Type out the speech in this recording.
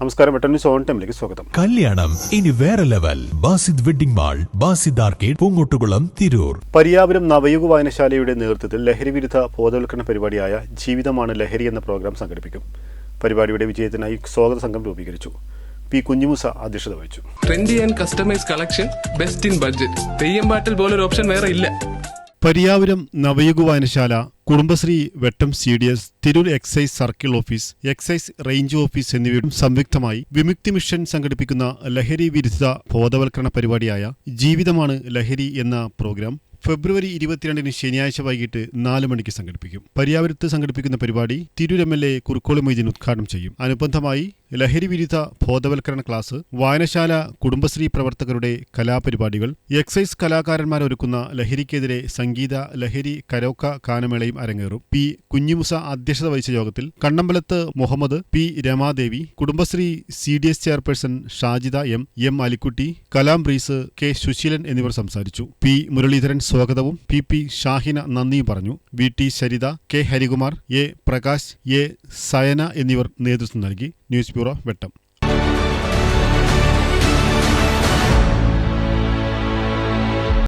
നമസ്കാരം വെട്ടന്യൂസ് ഓൺ ടൈമിലേക്ക് സ്വാഗതം. കല്യാണം ഇനി വേറെ level. Basid wedding mall Basid arcade Poongottukulam Tirur. Pariyapuram Navayuga വായനശാലയുടെ നേതൃത്വത്തിൽ ലഹരി വിരുദ്ധ ബോധവൽക്കരണ പരിപാടിയായ ജീവിതമാണ് ലഹരി എന്ന പ്രോഗ്രാം സംഘടിപ്പിക്കും. പരിപാടിയുടെ വിജയത്തിനായി സ്വാഗത സംഘം രൂപീകരിച്ചു. പി കുഞ്ഞിമുസ അധ്യക്ഷത വഹിച്ചു. Trendy and customise collection best in budget Theyyam പാട്ടിൽ പോലൊരു ഓപ്ഷൻ വേറെ ഇല്ല. പരിയാപുരം നവയുഗ വായനശാല Kudumbashree Vettom C D S Tirur excise circle office excise range office എന്നിവയും സംയുക്തമായി വിമുക്തി മിഷൻ സംഘടിപ്പിക്കുന്ന ലഹരി വിരുദ്ധ ബോധവൽക്കരണ പരിപാടിയായ ജീവിതമാണ് ലഹരി എന്ന പ്രോഗ്രാം ഫെബ്രുവരി ഇരുപത്തിരണ്ടിന് ശനിയാഴ്ച വൈകിട്ട് നാല് മണിക്ക് സംഘടിപ്പിക്കും. പരിയാപുരത്ത് സംഘടിപ്പിക്കുന്ന പരിപാടി Tirur M L A Kurukkoli Moideen ഉദ്ഘാടനം ചെയ്യും. അനുബന്ധമായി ലഹരി വിരുദ്ധ ബോധവൽക്കരണ ക്ലാസ് വായനശാല കുടുംബശ്രീ പ്രവർത്തകരുടെ കലാപരിപാടികൾ എക്സൈസ് കലാകാരന്മാർ ഒരുക്കുന്ന ലഹരിക്കെതിരെ സംഗീത ലഹരി കരോക്ക ഗാനമേളയും അരങ്ങേറും. പി കുഞ്ഞിമുസ അധ്യക്ഷത വഹിച്ച യോഗത്തിൽ കണ്ണമ്പലത്ത് Muhammad P Ramadevi Kudumbashree C D S chairperson Shajida M M Alikutty Kalam Breeze K Susheelan എന്നിവർ സംസാരിച്ചു. പി മുരളീധരൻ സ്വാഗതവും പി പി ഷാഹിന നന്ദിയും പറഞ്ഞു. V T Saritha K Harikumar A Prakash A Sayana എന്നിവർ നേതൃത്വം നൽകി. ന്യൂസ് ബ്യൂറോ വെട്ടം